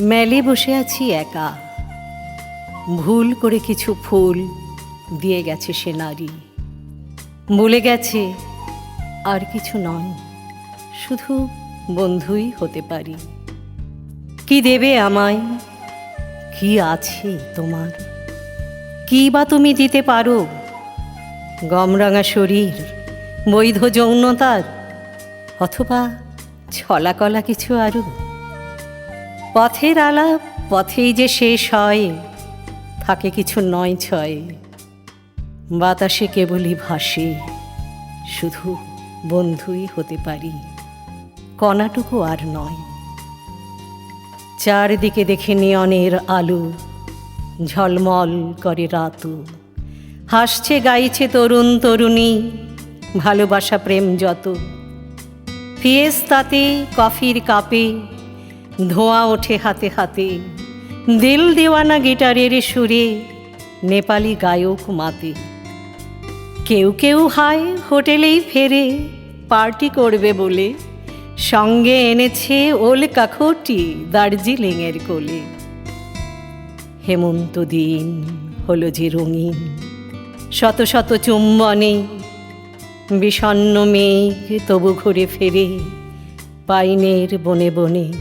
মেলে বসে আছি একা। ভুল করে কিছু ফুল দিয়ে গেছে সে নারী। বলে গেছে, আর কিছু নয়, শুধু বন্ধুই হতে পারি। কি দেবে আমায়? কি আছে তোমার? কি বা তুমি দিতে পারো? গমরাঙা শরীর, বৈধ যৌনতার, অথবা ছলাকলা কিছু আরও পথের আলাপ পথেই যে শেষ হয়, থাকে কিছু নয় ছয়। বাতাসে কেবলই ভাসে, শুধু বন্ধুই হতে পারি, কণাটুকু আর নয়। চারদিকে দেখে নিয়নের আলু, ঝলমল করে রাতু। হাসছে, গাইছে তরুণ তরুণী, ভালোবাসা প্রেম যত। ফিয়েস তাতে কফির কাপে ধোঁয়া ওঠে হাতে হাতে। দিল দেওয়ানা গিটারের সুরে নেপালি গায়ক মাতে। কেউ কেউ হায় হোটেলেই ফেরে, পার্টি করবে বলে। সঙ্গে এনেছে ওল কাখটি দার্জিলিংয়ের কোলে। হেমন্ত দিন হলো যে রঙিন, শত শত চুম্বনে। বিষণ্ন মেঘ তবু ঘুরে ফেরে, পাইনের বনে বনে।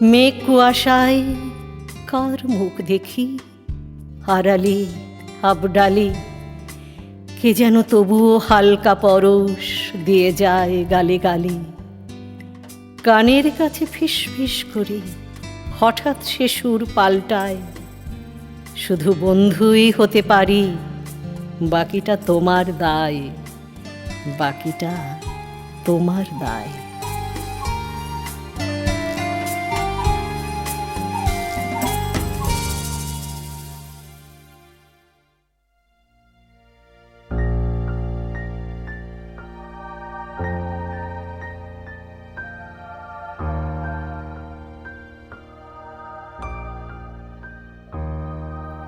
মেঘ কুয়াশায় কার মুখ দেখি? হারালি আবডালি, কে যেন তবুও হালকা পরশ দিয়ে যায় গালে গালে কানের কাছে ফিস ফিস করে, হঠাৎ সে সুর পাল্টায়, শুধু বন্ধুই হতে পারি, বাকিটা তোমার দায়, বাকিটা তোমার দায়।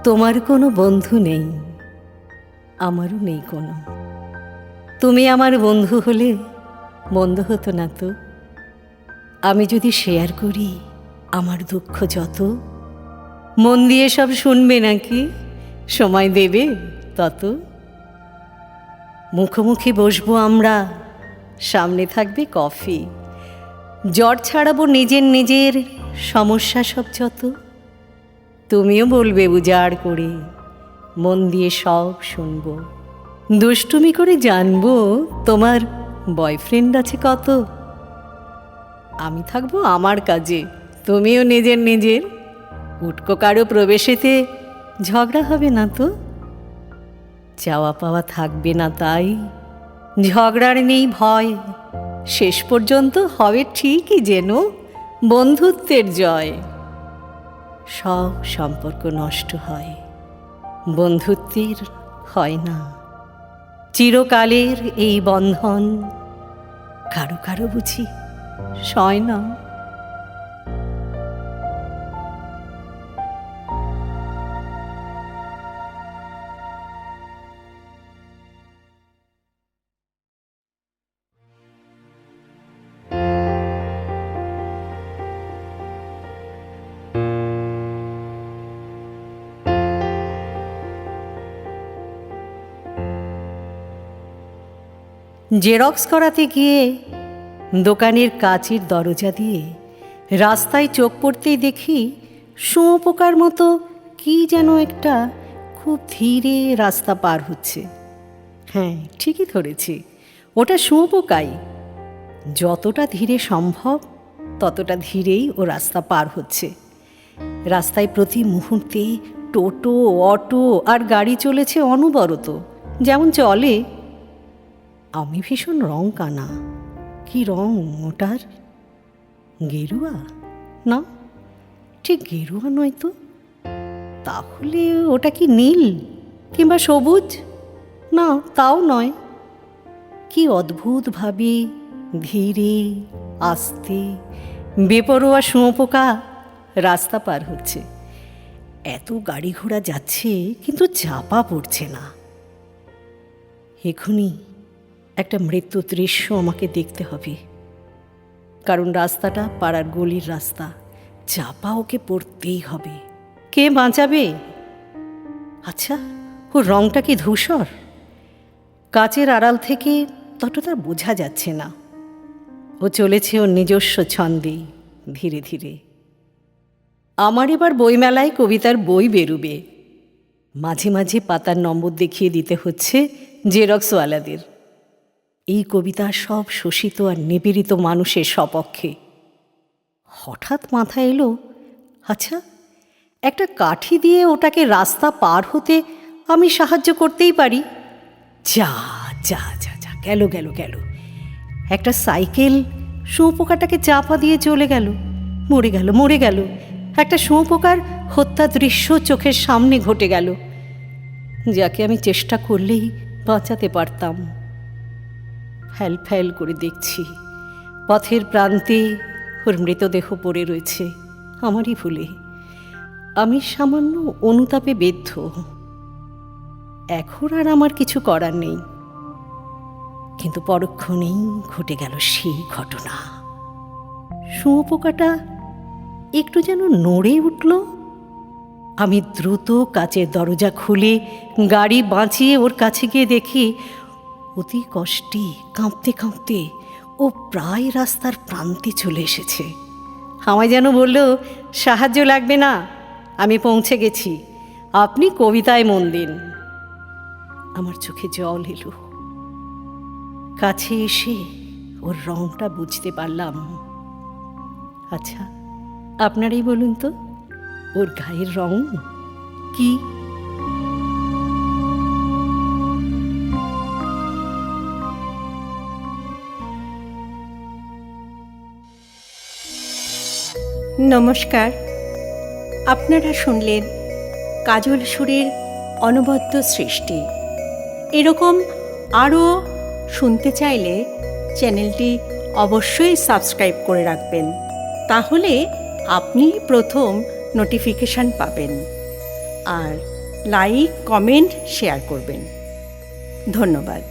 তোমার কোনো বন্ধু নেই, আমারও নেই কোনো। তুমি আমার বন্ধু হলে মন্দ হতো না তো। আমি যদি শেয়ার করি আমার দুঃখ যত, মন দিয়ে সব শুনবে নাকি? সময় দেবে তত। মুখোমুখি বসবো আমরা, সামনে থাকবে কফি জ্বর ছাড়াবো নিজের নিজের, সমস্যা সব যত। তুমিও বলবে উজাড় করে, মন দিয়ে সব শুনব। দুষ্টুমি করে জানব তোমার বয়ফ্রেন্ড আছে কত? আমি থাকব আমার কাজে, তুমিও নিজের নিজের। উটকো কারও প্রবেশেতে ঝগড়া হবে না তো? চাওয়া পাওয়া থাকবে না তাই। ঝগড়ার নেই ভয়, শেষ পর্যন্ত হবে ঠিকই যেন বন্ধুত্বের জয়। সব সম্পর্ক নষ্ট হয়, বন্ধুত্বের হয় না। চিরকালের এই বন্ধন কারও কারও বুঝি সয় না। জেরক্স করাতে গিয়ে দোকানের কাচের দরজা দিয়ে রাস্তায় চোখ পড়তেই দেখি শুঁয়োপোকার মতো কি যেন একটা খুব ধীরে রাস্তা পার হচ্ছে। হ্যাঁ ঠিকই ধরেছি। ওটা শুঁয়োপোকাই যতটা ধীরে সম্ভব, ততটা ধীরেই ও রাস্তা পার হচ্ছে। রাস্তায় প্রতি মুহূর্তে টোটো, অটো আর গাড়ি চলেছে অনবরত। যেমন চলে আমি ভীষণ রং কানা। কি রং ওটার গেরুয়া? না, ঠিক গেরুয়া নয় তো। তাহলে ওটা কি নীল কিংবা সবুজ? না, তাও নয়। কি অদ্ভুতভাবে ধীরে, আস্তে, বেপরোয়া শুঁয়োপোকা রাস্তা পার হচ্ছে। এত গাড়ি ঘোড়া যাচ্ছে, কিন্তু চাপা পড়ছে না। এখনই একটা মৃত্যু দৃশ্য আমাকে দেখতে হবে। কারণ রাস্তাটা পাড়ার গলির রাস্তা। চাপা ওকে পড়তেই হবে। কে বাঁচাবে? আচ্ছা ওর রংটা কি ধূসর? কাচের আড়াল থেকে ততটা বোঝা যাচ্ছে না। ও চলেছে ওর নিজস্ব ছন্দে ধীরে ধীরে। আমার এবার বইমেলায় কবিতার বই বেরুবে। মাঝে মাঝে পাতার নম্বর দেখিয়ে দিতে হচ্ছে জেরক্সওয়ালাদের। এই কবিতা সব শোষিত আর নিপীড়িত মানুষের সপক্ষে। হঠাৎ মাথায় এলো আচ্ছা একটা কাঠি দিয়ে ওটাকে রাস্তা পার হতে আমি সাহায্য করতেই পারি? যা যা যা যা, গেল গেল গেল। একটা সাইকেল শুঁয়োপোকাটাকে চাপা দিয়ে চলে গেল। মরে গেল মরে গেল। একটা শুঁয়োপোকার হত্যা দৃশ্য চোখের সামনে ঘটে গেল। যাকে আমি চেষ্টা করলেই বাঁচাতে পারতাম। ফ্যাল ফ্যাল করে দেখছি। পথের প্রান্তে ওর মৃতদেহ পড়ে রয়েছে। আমারই ভুলে। আমি সামান্য অনুতাপে বেদ্ধ এখন আর আমার কিছু করার নেই। কিন্তু পরক্ষণেই ঘটে গেল সেই ঘটনা। শুঁয়োপোকাটা একটু যেন নড়ে উঠল। আমি দ্রুত কাচের দরজা খুলে গাড়ি বাঁচিয়ে ওর কাছে গিয়ে দেখি অতি কষ্টে কাঁপতে কাঁপতে ও প্রায় রাস্তার প্রান্তে চলে এসেছে। আমায় যেন বলল, সাহায্য লাগবে না, আমি পৌঁছে গেছি। আপনি কবিতায় মন দিন। আমার চোখে জল এলো। কাছে এসে ওর রংটা বুঝতে পারলাম। আচ্ছা আপনারাই বলুন তো, ওর গায়ের রং কি? নমস্কার। আপনারা শুনলেন কাজল সুরের অনবদ্য সৃষ্টি। এরকম আরও শুনতে চাইলে চ্যানেলটি অবশ্যই সাবস্ক্রাইব করে রাখবেন। তাহলে আপনি প্রথম নোটিফিকেশান পাবেন। আর লাইক, কমেন্ট, শেয়ার করবেন। ধন্যবাদ।